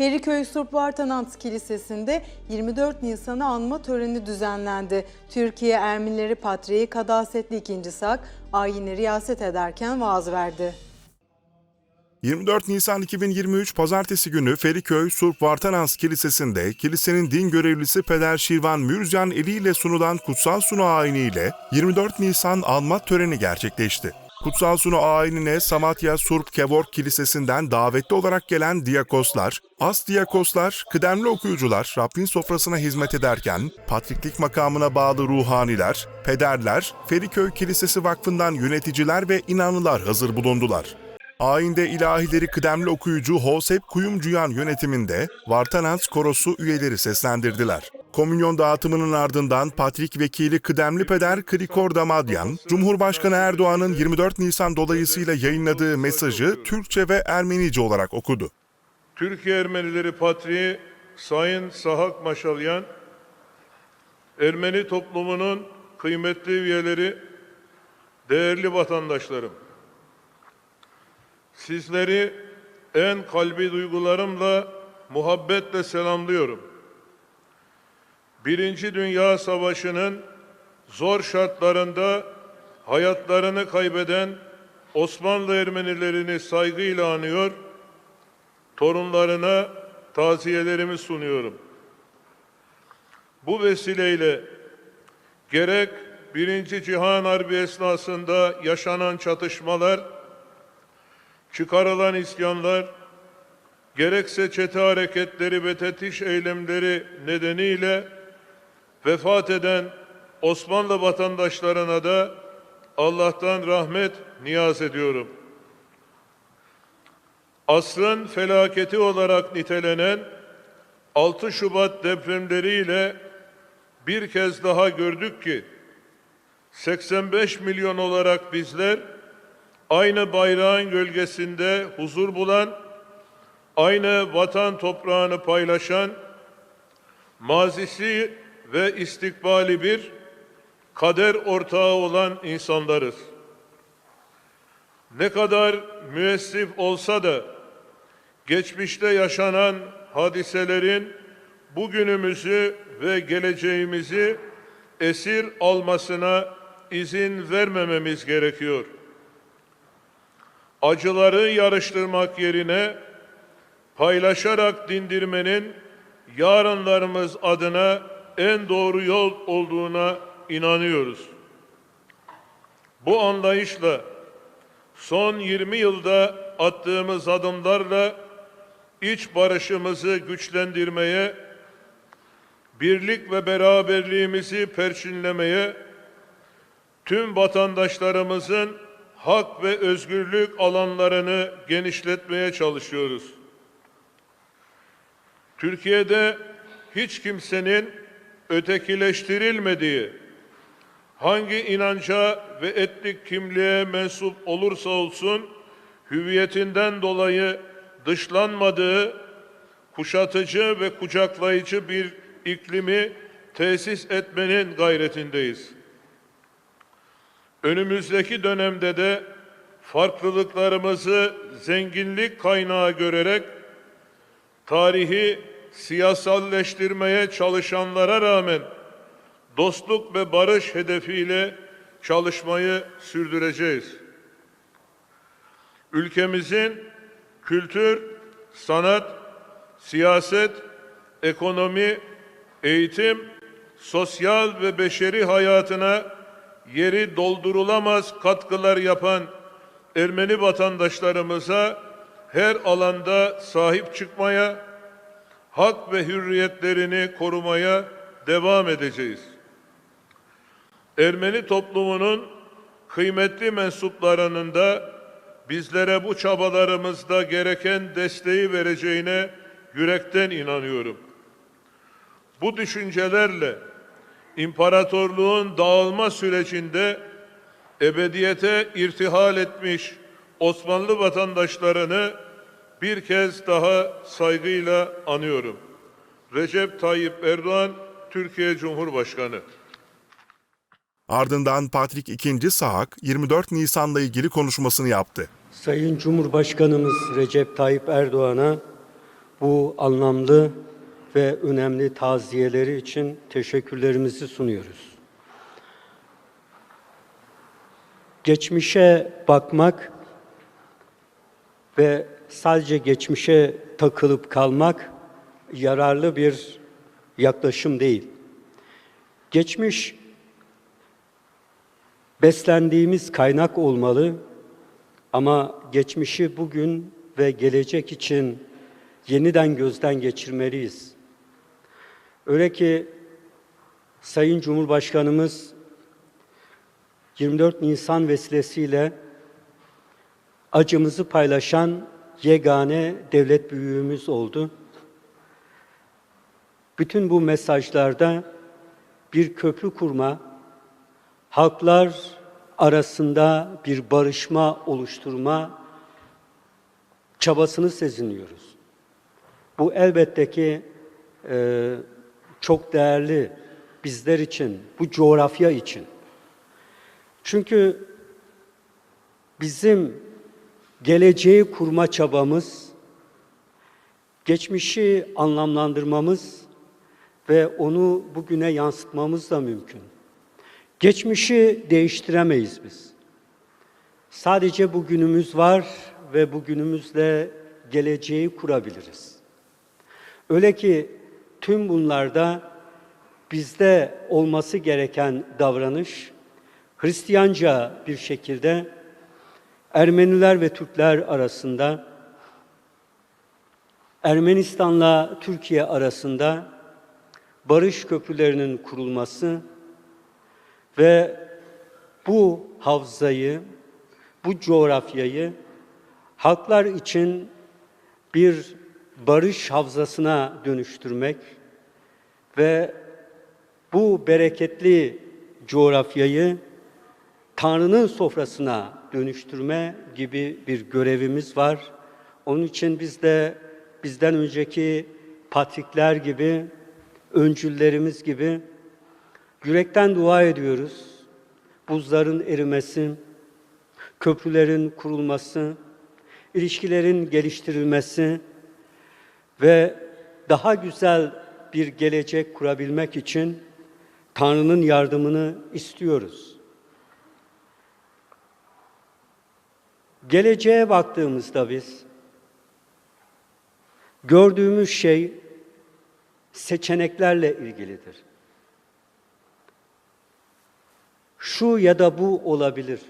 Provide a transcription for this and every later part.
Feriköy Surp Vartanant Kilisesi'nde 24 Nisan'ı anma töreni düzenlendi. Türkiye Ermenileri Patriği Kadasetli II. Sak ayini riyaset ederken vaaz verdi. 24 Nisan 2023 Pazartesi günü Feriköy Surp Vartanans Kilisesi'nde kilisenin din görevlisi Peder Şirvan Mürcan Eli ile sunulan kutsal sunu ayiniyle 24 Nisan anma töreni gerçekleşti. Kutsal sunu ayinine Samatya Surp Kevork Kilisesi'nden davetli olarak gelen diyakoslar, as diyakoslar, kıdemli okuyucular Rabbin sofrasına hizmet ederken, patriklik makamına bağlı ruhaniler, pederler, Feriköy Kilisesi Vakfı'ndan yöneticiler ve inanlılar hazır bulundular. Ayinde ilahileri kıdemli okuyucu Hosep Kuyumcuyan yönetiminde Vartanans Korosu üyeleri seslendirdiler. Komünyon dağıtımının ardından Patrik Vekili Kıdemli Peder Krikor Damadyan, Cumhurbaşkanı Erdoğan'ın 24 Nisan dolayısıyla yayınladığı mesajı Türkçe ve Ermenice olarak okudu. Türkiye Ermenileri Patriği Sayın Sahak Maşalyan, Ermeni toplumunun kıymetli üyeleri, değerli vatandaşlarım, sizleri en kalbi duygularımla, muhabbetle selamlıyorum. Birinci Dünya Savaşı'nın zor şartlarında hayatlarını kaybeden Osmanlı Ermenilerini saygıyla anıyor, torunlarına taziyelerimi sunuyorum. Bu vesileyle gerek Birinci Cihan Harbi esnasında yaşanan çatışmalar, çıkarılan isyanlar, gerekse çete hareketleri ve tetiş eylemleri nedeniyle vefat eden Osmanlı vatandaşlarına da Allah'tan rahmet niyaz ediyorum. Asrın felaketi olarak nitelenen 6 Şubat depremleriyle bir kez daha gördük ki 85 milyon olarak bizler aynı bayrağın gölgesinde huzur bulan, aynı vatan toprağını paylaşan, mazisi ve istikbali bir kader ortağı olan insanlarız. Ne kadar müessif olsa da geçmişte yaşanan hadiselerin bugünümüzü ve geleceğimizi esir almasına izin vermememiz gerekiyor. Acıları yarıştırmak yerine paylaşarak dindirmenin yarınlarımız adına en doğru yol olduğuna inanıyoruz. Bu anlayışla son 20 yılda attığımız adımlarla iç barışımızı güçlendirmeye, birlik ve beraberliğimizi perçinlemeye, tüm vatandaşlarımızın hak ve özgürlük alanlarını genişletmeye çalışıyoruz. Türkiye'de hiç kimsenin ötekileştirilmediği, hangi inanca ve etnik kimliğe mensup olursa olsun hüviyetinden dolayı dışlanmadığı kuşatıcı ve kucaklayıcı bir iklimi tesis etmenin gayretindeyiz. Önümüzdeki dönemde de farklılıklarımızı zenginlik kaynağı görerek tarihi siyasalleştirmeye çalışanlara rağmen dostluk ve barış hedefiyle çalışmayı sürdüreceğiz. Ülkemizin kültür, sanat, siyaset, ekonomi, eğitim, sosyal ve beşeri hayatına yeri doldurulamaz katkılar yapan Ermeni vatandaşlarımıza her alanda sahip çıkmaya, hak ve hürriyetlerini korumaya devam edeceğiz. Ermeni toplumunun kıymetli mensuplarının da bizlere bu çabalarımızda gereken desteği vereceğine yürekten inanıyorum. Bu düşüncelerle imparatorluğun dağılma sürecinde ebediyete irtihal etmiş Osmanlı vatandaşlarını bir kez daha saygıyla anıyorum. Recep Tayyip Erdoğan, Türkiye Cumhurbaşkanı. Ardından Patrik II. Sahak 24 Nisan'la ilgili konuşmasını yaptı. Sayın Cumhurbaşkanımız Recep Tayyip Erdoğan'a bu anlamlı ve önemli taziyeleri için teşekkürlerimizi sunuyoruz. Geçmişe bakmak ve sadece geçmişe takılıp kalmak yararlı bir yaklaşım değil. Geçmiş beslendiğimiz kaynak olmalı ama geçmişi bugün ve gelecek için yeniden gözden geçirmeliyiz. Öyle ki Sayın Cumhurbaşkanımız 24 Nisan vesilesiyle acımızı paylaşan yegane devlet büyüğümüz oldu. Bütün bu mesajlarda bir köprü kurma, halklar arasında bir barışma oluşturma çabasını sezinliyoruz. Bu elbette ki e, çok değerli bizler için, bu coğrafya için. Çünkü bizim geleceği kurma çabamız, geçmişi anlamlandırmamız ve onu bugüne yansıtmamız da mümkün. Geçmişi değiştiremeyiz biz. Sadece bugünümüz var ve bugünümüzle geleceği kurabiliriz. Öyle ki tüm bunlarda bizde olması gereken davranış Hristiyanca bir şekilde Ermeniler ve Türkler arasında Ermenistan'la Türkiye arasında barış köprülerinin kurulması ve bu havzayı, bu coğrafyayı halklar için bir barış havzasına dönüştürmek ve bu bereketli coğrafyayı Tanrı'nın sofrasına dönüştürme gibi bir görevimiz var. Onun için biz de bizden önceki patrikler gibi, öncüllerimiz gibi yürekten dua ediyoruz. Buzların erimesi, köprülerin kurulması, ilişkilerin geliştirilmesi ve daha güzel bir gelecek kurabilmek için Tanrı'nın yardımını istiyoruz. Geleceğe baktığımızda biz gördüğümüz şey seçeneklerle ilgilidir. Şu ya da bu olabilir.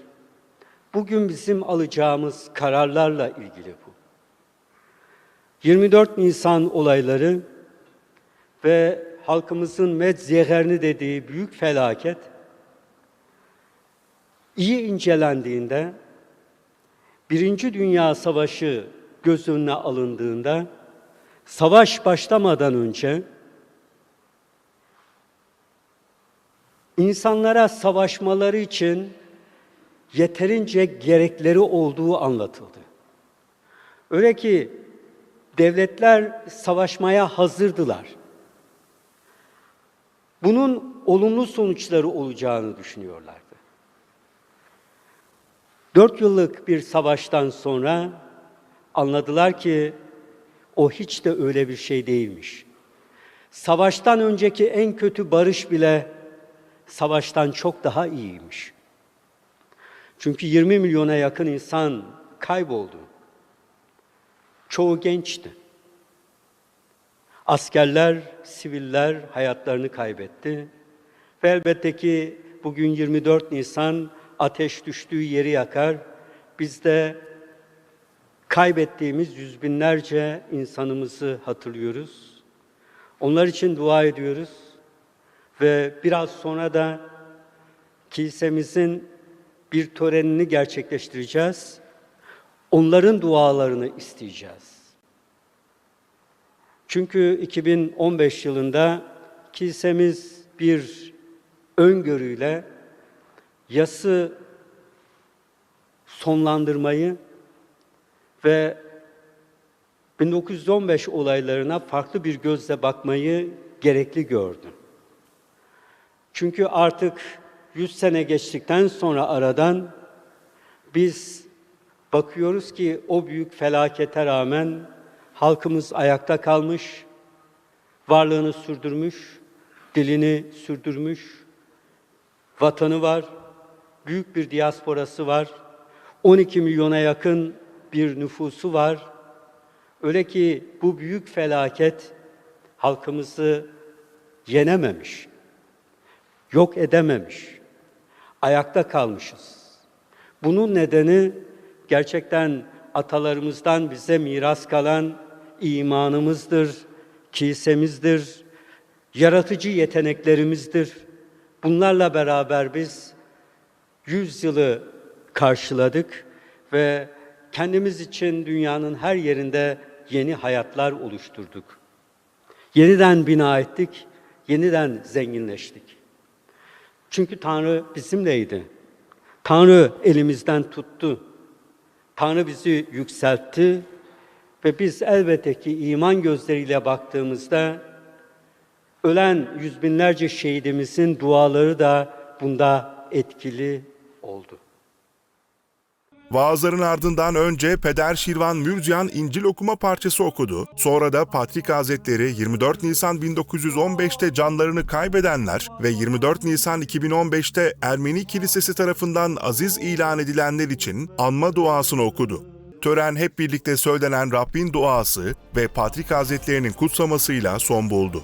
Bugün bizim alacağımız kararlarla ilgili bu. 24 Nisan olayları ve halkımızın medzeherini dediği büyük felaket iyi incelendiğinde Birinci Dünya Savaşı göz önüne alındığında savaş başlamadan önce insanlara savaşmaları için yeterince gerekleri olduğu anlatıldı. Öyle ki devletler savaşmaya hazırdılar. Bunun olumlu sonuçları olacağını düşünüyorlardı. Dört yıllık bir savaştan sonra anladılar ki o hiç de öyle bir şey değilmiş. Savaştan önceki en kötü barış bile savaştan çok daha iyiymiş. Çünkü 20 milyona yakın insan kayboldu. Çoğu gençti. Askerler, siviller hayatlarını kaybetti. Ve elbette ki bugün 24 Nisan ateş düştüğü yeri yakar. Biz de kaybettiğimiz yüz binlerce insanımızı hatırlıyoruz. Onlar için dua ediyoruz. Ve biraz sonra da kilisemizin bir törenini gerçekleştireceğiz. Onların dualarını isteyeceğiz. Çünkü 2015 yılında kilisemiz bir öngörüyle yası sonlandırmayı ve 1915 olaylarına farklı bir gözle bakmayı gerekli gördü. Çünkü artık 100 sene geçtikten sonra aradan biz bakıyoruz ki o büyük felakete rağmen halkımız ayakta kalmış, varlığını sürdürmüş, dilini sürdürmüş, vatanı var, büyük bir diasporası var, 12 milyona yakın bir nüfusu var. Öyle ki bu büyük felaket halkımızı yenememiş, yok edememiş, ayakta kalmışız. Bunun nedeni gerçekten atalarımızdan bize miras kalan imanımızdır, kilisemizdir, yaratıcı yeteneklerimizdir. Bunlarla beraber biz yüz yılı karşıladık ve kendimiz için dünyanın her yerinde yeni hayatlar oluşturduk. Yeniden bina ettik, yeniden zenginleştik. Çünkü Tanrı bizimleydi. Tanrı elimizden tuttu. Tanrı bizi yükseltti ve biz elbette ki iman gözleriyle baktığımızda ölen yüz binlerce şehidimizin duaları da bunda etkili oldu. Vaazların ardından önce Peder Şirvan Mürcan İncil okuma parçası okudu. Sonra da Patrik Hazretleri 24 Nisan 1915'te canlarını kaybedenler ve 24 Nisan 2015'te Ermeni Kilisesi tarafından aziz ilan edilenler için anma duasını okudu. Tören hep birlikte söylenen Rabbin duası ve Patrik Hazretlerinin kutsamasıyla son buldu.